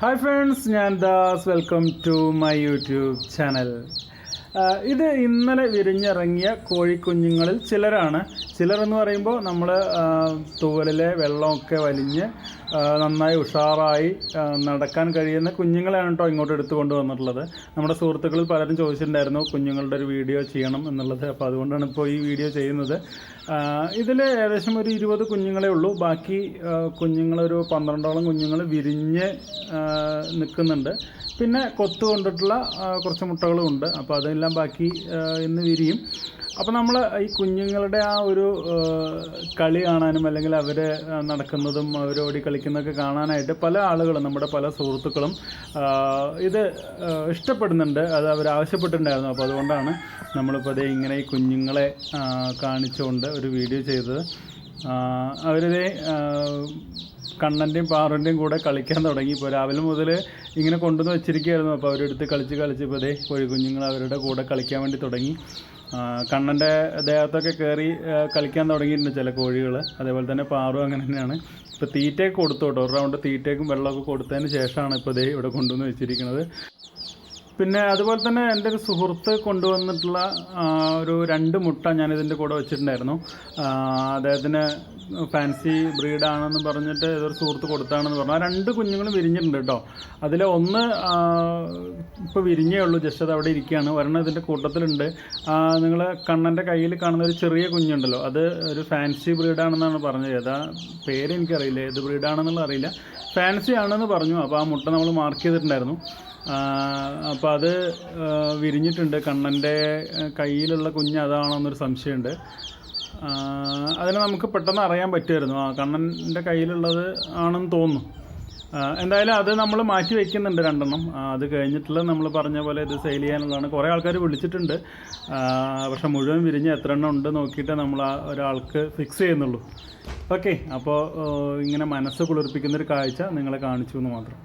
Hi friends ഞാൻ Das. Welcome to my YouTube channel ഇത് ഇന്നലെ വിരിഞ്ഞിറങ്ങിയ കോഴിക്കുഞ്ഞുങ്ങളിൽ ചിലരാണ്. ചിലർ എന്ന് പറയുമ്പോൾ നമ്മൾ തൂവലിലെ വെള്ളമൊക്കെ വലിഞ്ഞ് നന്നായി ഉഷാറായി നടക്കാൻ കഴിയുന്ന കുഞ്ഞുങ്ങളെയാണ് കേട്ടോ ഇങ്ങോട്ട് എടുത്തു കൊണ്ടുവന്നിട്ടുള്ളത് നമ്മുടെ സുഹൃത്തുക്കളിൽ പലരും ചോദിച്ചിട്ടുണ്ടായിരുന്നു കുഞ്ഞുങ്ങളുടെ ഒരു വീഡിയോ ചെയ്യണം എന്നുള്ളത്. അപ്പോൾ അതുകൊണ്ടാണ് ഇപ്പോൾ ഈ വീഡിയോ ചെയ്യുന്നത്. ഇതിൽ ഏകദേശം ഒരു ഇരുപത് കുഞ്ഞുങ്ങളെ ഉള്ളൂ. ബാക്കി കുഞ്ഞുങ്ങളൊരു പന്ത്രണ്ടോളം കുഞ്ഞുങ്ങൾ വിരിഞ്ഞ് നിൽക്കുന്നുണ്ട്. പിന്നെ കൊത്തു കൊണ്ടിട്ടുള്ള കുറച്ച് മുട്ടകളും ഉണ്ട്. അപ്പോൾ അതെല്ലാം ബാക്കി ഇന്ന് വിരിയും. അപ്പോൾ നമ്മൾ ഈ കുഞ്ഞുങ്ങളുടെ ആ ഒരു കളി കാണാനും അല്ലെങ്കിൽ അവർ നടക്കുന്നതും അവർ ഓടി കളിക്കുന്നതൊക്കെ കാണാനായിട്ട് പല ആളുകളും നമ്മുടെ പല സുഹൃത്തുക്കളും ഇത് ഇഷ്ടപ്പെടുന്നുണ്ട്. അത് അവർ ആവശ്യപ്പെട്ടിട്ടുണ്ടായിരുന്നു. അപ്പോൾ അതുകൊണ്ടാണ് നമ്മളിപ്പോൾ അതേ ഇങ്ങനെ ഈ കുഞ്ഞുങ്ങളെ കാണിച്ചുകൊണ്ട് ഒരു വീഡിയോ ചെയ്തത്. അവരിതേ കണ്ണന്റെയും പാറന്റെയും കൂടെ കളിക്കാൻ തുടങ്ങി. ഇപ്പോൾ രാവിലെ മുതൽ ഇങ്ങനെ കൊണ്ടുവന്ന് വെച്ചിരിക്കുകയായിരുന്നു. അപ്പോൾ അവരെടുത്ത് കളിച്ച് കളിച്ച് ഇപ്പോൾ അതേ കോഴിക്കുഞ്ഞുങ്ങൾ അവരുടെ കൂടെ കളിക്കാൻ വേണ്ടി തുടങ്ങി. കണ്ണന്റെ ദേഹത്തൊക്കെ കയറി കളിക്കാൻ തുടങ്ങിയിട്ടുണ്ട് ചില കോഴികൾ അതേപോലെ തന്നെ പാറും അങ്ങനെ തന്നെയാണ്. ഇപ്പോൾ തീറ്റയൊക്കെ കൊടുത്തു കേട്ടോ. ഒരു റൗണ്ട് തീറ്റയ്ക്കും വെള്ളമൊക്കെ കൊടുത്തതിന് ശേഷമാണ് ഇപ്പോൾ ദേ ഇവിടെ കൊണ്ടുവന്ന് വെച്ചിരിക്കുന്നത്. പിന്നെ അതുപോലെ തന്നെ എന്റെ ഒരു സുഹൃത്ത് കൊണ്ടുവന്നിട്ടുള്ള ഒരു രണ്ട് മുട്ട ഞാൻ ഇതിന്റെ കൂടെ വെച്ചിട്ടുണ്ടായിരുന്നു. അദ്ദേഹത്തിന് ഫാൻസി ബ്രീഡാണെന്ന് പറഞ്ഞിട്ട് ഏതൊരു സുഹൃത്ത് കൊടുത്താണെന്ന് പറഞ്ഞു. ആ രണ്ട് കുഞ്ഞുങ്ങളും വിരിഞ്ഞിട്ടുണ്ട് കേട്ടോ. അതിൽ ഒന്ന് ഇപ്പോൾ വിരിഞ്ഞേ ഉള്ളൂ ജസ്റ്റ് അത് അവിടെ ഇരിക്കുകയാണ്. ഒരെണ്ണം ഇതിന്റെ കൂട്ടത്തിലുണ്ട്. നിങ്ങൾ കണ്ണന്റെ കയ്യിൽ കാണുന്ന ഒരു ചെറിയ കുഞ്ഞുണ്ടല്ലോ അത് ഒരു ഫാൻസി ബ്രീഡാണെന്നാണ് പറഞ്ഞത്. ഏതാ പേര് എനിക്കറിയില്ല ഏത് ബ്രീഡാണെന്നുള്ള അറിയില്ല. ഫാൻസി ആണെന്ന് പറഞ്ഞു അപ്പോൾ ആ മുട്ട നമ്മൾ മാർക്ക് ചെയ്തിട്ടുണ്ടായിരുന്നു. അപ്പോൾ അത് വിരിഞ്ഞിട്ടുണ്ട്. കണ്ണന്റെ കയ്യിലുള്ള കുഞ്ഞ് അതാണോ എന്നൊരു സംശയമുണ്ട് അതിനെ നമുക്ക് പെട്ടെന്ന് അറിയാൻ പറ്റുമായിരുന്നു. ആ കണ്ണന്റെ കയ്യിലുള്ളത് ആണെന്ന് തോന്നുന്നു. എന്തായാലും അത് നമ്മൾ മാറ്റി വയ്ക്കുന്നുണ്ട് രണ്ടെണ്ണം. അത് കഴിഞ്ഞിട്ടുള്ള നമ്മൾ പറഞ്ഞ പോലെ ഇത് സെയിൽ ചെയ്യാനുള്ളതാണ്. കുറേ ആൾക്കാർ വിളിച്ചിട്ടുണ്ട്. പക്ഷെ മുഴുവൻ വിരിഞ്ഞ് എത്ര എണ്ണം ഉണ്ട് നോക്കിയിട്ട് നമ്മൾ ആ ഒരാൾക്ക് ഫിക്സ് ചെയ്യുന്നുള്ളൂ. ഓക്കെ അപ്പോൾ ഇങ്ങനെ മനസ്സ് കുളിർപ്പിക്കുന്നൊരു കാഴ്ച നിങ്ങളെ കാണിച്ചു എന്ന് മാത്രം.